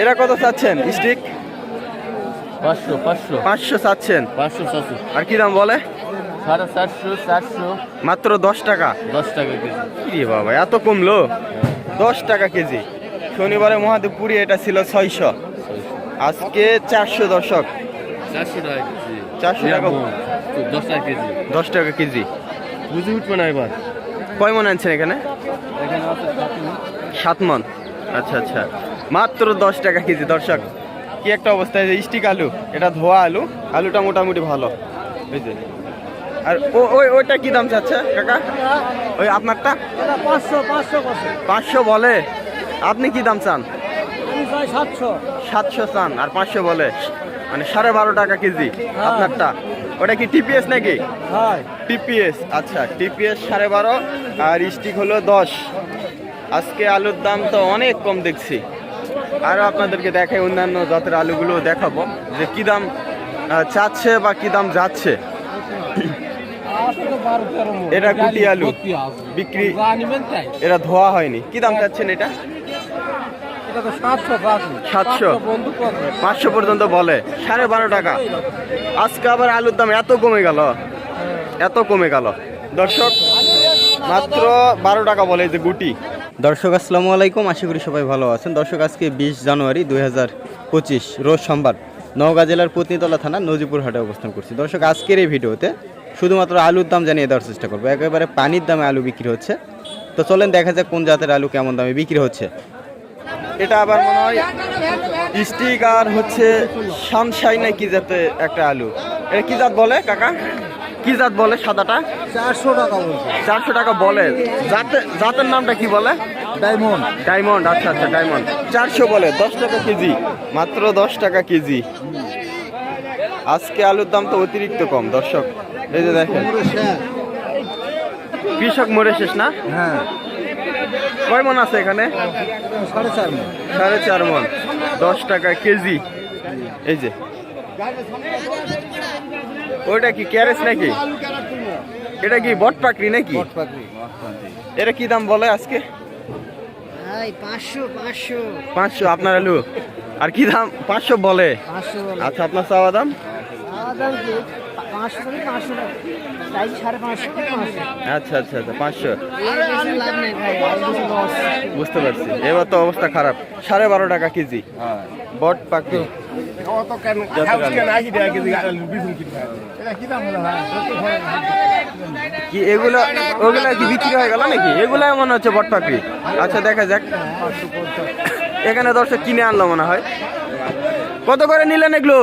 এটা কত চাচ্ছেন? স্টিক? পাঁচশো পাঁচশো। পাঁচশো চাচ্ছেন। পাঁচশো আর কি দাম বলে? সাড়ে চারশো চারশো। মাত্র দশ টাকা। দশ টাকা কেজি। বাবা এত কমলো? দশ টাকা কেজি। শনিবারে মহাদেবপুরি এটা ছিল ছয়শো। আজকে চারশো দশক চারশো টাকা কেজি। 400 টাকা। দশ টাকা কেজি। দশ টাকা কেজি। বুঝে উঠবে না এবার। কয় মন আনছেন এখানে? সাত মন। আচ্ছা আচ্ছা। মাত্র দশ টাকা কেজি দর্শক। কি একটা অবস্থা যে স্টিক আলু এটা ধোয়া আলু আলুটা মোটামুটি ভালো। বুঝলি আর ও ওই ওইটা কি দাম চাচ্ছে কাকা? ওই আপনারটা? পাঁচশো পাঁচশো পাঁচশো বলে? আপনি কি দাম চান? সাতশো। সাতশো চান আর পাঁচশো বলে? মানে সাড়ে বারো টাকা কেজি আপনারটা। ওটা কি টিপিএস নাকি? হ্যাঁ। টিপিএস আচ্ছা টিপিএস সাড়ে বারো আর স্টিক হলো দশ। আজকে আলুর দাম তো অনেক কম দেখছি। আরও আপনাদেরকে দেখাই অন্যান্য জাতের আলুগুলো দেখাবো, যে কি দাম চাচ্ছে বা কি দাম যাচ্ছে। এটা গুটি আলু, বিক্রি, এটা ধোয়া হয়নি। কি দাম চাচ্ছেন এটা? সাতশো। পাঁচশো পর্যন্ত বলে, সাড়ে বারো টাকা। আজকে আবার আলুর দাম এত কমে গেল, এত কমে গেল। দর্শক, মাত্র বারো টাকা বলে যে গুটি। দর্শক, আসসালামু আলাইকুম। আশা করি সবাই ভালো আছেন। দর্শক, আজকে বিশ জানুয়ারি দুই হাজার পঁচিশ রোজ সোমবার নওগাঁ জেলার পত্নীতলা থানা নজিপুর হাটে অবস্থান করছি। দর্শক, আজকের এই ভিডিওতে শুধুমাত্র আলুর দাম জানিয়ে দেওয়ার চেষ্টা করব। একেবারে পানির দামে আলু বিক্রি হচ্ছে। তো চলেন, দেখা যাক কোন জাতের আলু কেমন দামে বিক্রি হচ্ছে। এটা আবার মনে হয় স্টিক আর হচ্ছে সানশাইন না কি জাতে একটা আলু। এটা কি জাত বলে, কাকা? কি জাত বলে সাদাটা? চারশো টাকা বলছে। চারশো টাকা বলে। জাতে জাতের নামটা কি বলে? ডায়মন্ড। ডায়মন্ড আচ্ছা আচ্ছা ডায়মন্ড। চারশো বলে দশ টাকা কেজি। মাত্র দশ টাকা কেজি। আজকে আলুর দাম তো অতিরিক্ত কম দর্শক। এই যে দেখেন। কৃষক মরে শেষ না? হ্যাঁ। কয় মন আছে এখানে? সাড়ে চার মন। সাড়ে চার মন। দশ টাকা কেজি। এই যে। ওইটা কি ক্যারেজ নাকি? এটা কি বট পাকড়ি নাকি? এটা কি দাম বলে আজকে? পাঁচশো পাঁচশো। পাঁচশো আপনার আলু। আর কি দাম? পাঁচশো বলে। পাঁচশো আচ্ছা আপনার চাওয়া দাম? খাওয়া দাম কি? পাঁচশো থেকে পাঁচশো টাকা। সাড়ে পাঁচশো পাঁচশো আচ্ছা আচ্ছা আচ্ছা পাঁচশো। বুঝতে পারছি। এবার তো অবস্থা খারাপ। সাড়ে বারো টাকা কেজি। বট পাকড়ি কি এগুলো ওগুলা কি বিক্রি হয়ে গেল নাকি? এগুলো মনে হচ্ছে বট পাকড়ি আচ্ছা দেখা যাক। এখানে দর্শক কিনে আনলো মনে হয়। কত করে নিলেন এগুলো?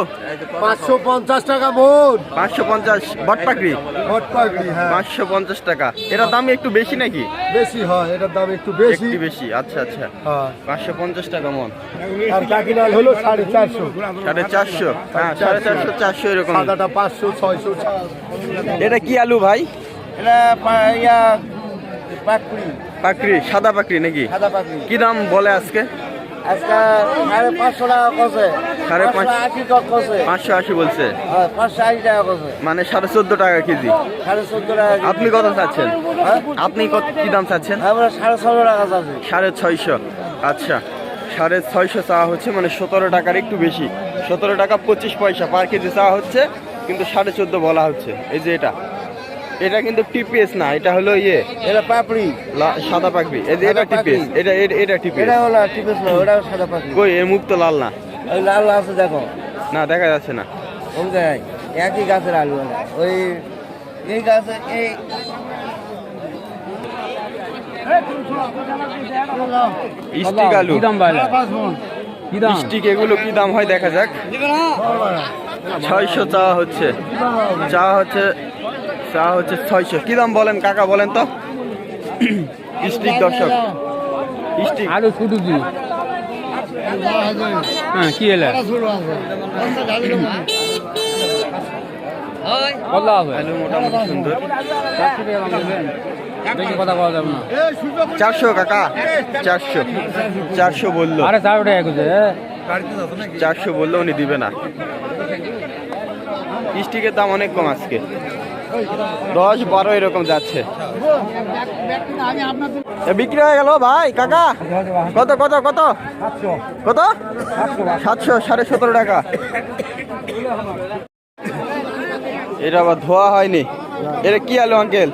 পাঁচশো পঞ্চাশ টাকা মন পাঁচশো পঞ্চাশ। বট পাকড়ি? ভোট পাখি হ্যাঁ। পাঁচশো পঞ্চাশ টাকা। এটার দাম একটু বেশি নাকি? বেশি হয় এটার দাম একটু বেশি। বেশি আচ্ছা আচ্ছা। হ্যাঁ। পাঁচশো পঞ্চাশ টাকা মন। আর কাকিনাল হলো সাড়ে চারশো। সাড়ে চারশো? হ্যাঁ সাড়ে চারশো চারশো এরকম। সাদাটা পাঁচশো ছয়শো এটা কি আলু ভাই? এটা পাকড়ি। পাকড়ি সাদা পাকড়ি নাকি? সাদা পাকড়ি। কি দাম বলে আজকে? আজকে সাড়ে পাঁচশো টাকা কষে। সাড়ে পাঁচশো আশি বলছে। হ্যাঁ মানে সাড়ে চোদ্দ টাকা কেজি। আপনি কত চাচ্ছেন? আপনি কত কি দাম চাচ্ছেন? সাড়ে চাচ্ছি। সাড়ে ছয়শো। আচ্ছা। সাড়ে ছয়শো চাওয়া হচ্ছে মানে সতেরো টাকার একটু বেশি। সতেরো টাকা পঁচিশ পয়সা পার কেজি চাওয়া হচ্ছে কিন্তু সাড়ে চোদ্দ বলা হচ্ছে। এই যে এটা। এটা কিন্তু টিপিএস না এটা হলো ইয়ে। এটা পাপড়ি। সাদা পাকড়ি এই যে এটা টিপিএস। এটা এটা- টিপিএস। এটা হলো টিপিস না ওটাও সাদা পাখি কই এর মুখ তো লাল না। ওই লাল আছে দেখো। না দেখা যাচ্ছে না। ওই জায়গায় একই গাছের আলু ওই এই গাছে এই স্টিক আলু। দাম স্টিক এগুলো কি দাম হয় দেখা যাক। ছয়শো চাওয়া হচ্ছে। চাওয়া হচ্ছে চাওয়া হচ্ছে ছয়শো। কি দাম বলেন কাকা বলেন তো? স্টিক দর্শক। স্টিক আলু শুধু হ্যাঁ কি এলে? হবে। মোটামুটি সুন্দর। বেশি কথা বলা যাবে না। চারশো কাকা। চারশো। চারশো বলল। আরে চার টাকা করছে চারশো বলল উনি দিবে না। স্টিকের দাম অনেক কম আজকে। দশ বারো এরকম যাচ্ছে। এ বিক্রি হয়ে গেল ভাই কাকা? কত কত কত? কত? সাতশো সাড়ে সতেরো টাকা। এটা আবার ধোয়া হয়নি। এটা কি আলু আঙ্কেল?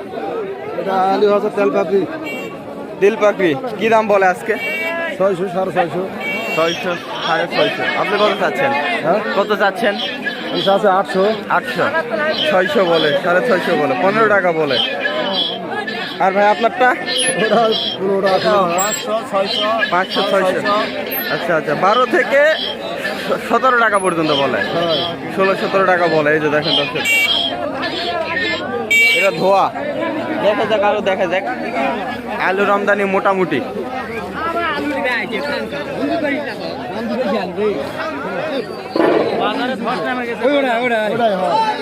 এটা আলু হচ্ছে তেল পাপড়ি। তেল পাকড়ি কি দাম বলে আজকে? ছয়শো সাড়ে ছয়শো। ছয়শো সাড়ে ছয়শো। আপনি কত চাচ্ছেন? হ্যাঁ? কত চাচ্ছেন? এটা আছে আটশো। আটশো। ছয়শো বলে সাড়ে ছয়শো বলে পনেরো টাকা বলে। আর ভাই আপনারটা? পাঁচশো ছয়শো। আচ্ছা আচ্ছা। বারো থেকে সতেরো টাকা পর্যন্ত বলে। ষোলো সতেরো টাকা বলে। এই যে দেখেন দর্শক। এটা ধোয়া। দেখা যাক আরও দেখা যাক। আলু রমদানি মোটামুটি।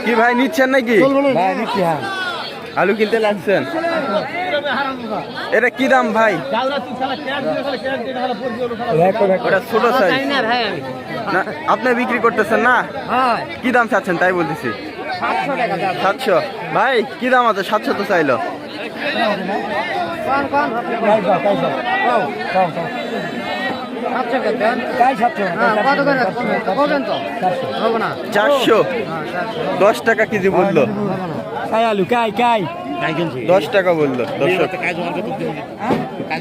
কি ভাই নিচ্ছেন নাকি? হ্যাঁ। আলু কিনতে লাগছেন। এটা কি দাম ভাই? ওটা ছোট সাইজ না আপনি বিক্রি করতেছেন না? কি দাম চাচ্ছেন তাই বলতেছি। সাতশো ভাই কি দাম আছে? সাতশো তো চাইলো। চারশো। দশ টাকা কেজি বলল। আলু কাই কাই? দশ টাকা বলল দর্শক।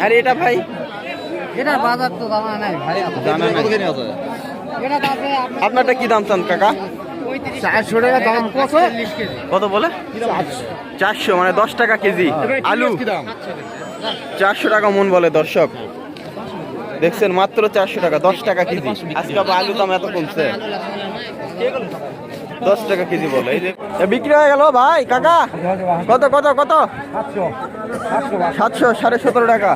আরে এটা ভাই। এটা বাজার তো জানা নাই ভাই। জানা নাই। আপনারটা কি দাম চান কাকা? চারশো টাকা দাম। কত কত বলে? চারশো। মানে দশ টাকা কেজি। আলু। চারশো টাকা মন বলে দর্শক। দেখছেন মাত্র চারশো টাকা, দশ টাকা কেজি। আজকে আলু দাম এত কমছে। দশ টাকা কেজি বলে, এই যে। বিক্রি হয়ে গেল ভাই, কাকা? কত কত কত? সাতশো, সাড়ে সতেরো টাকা।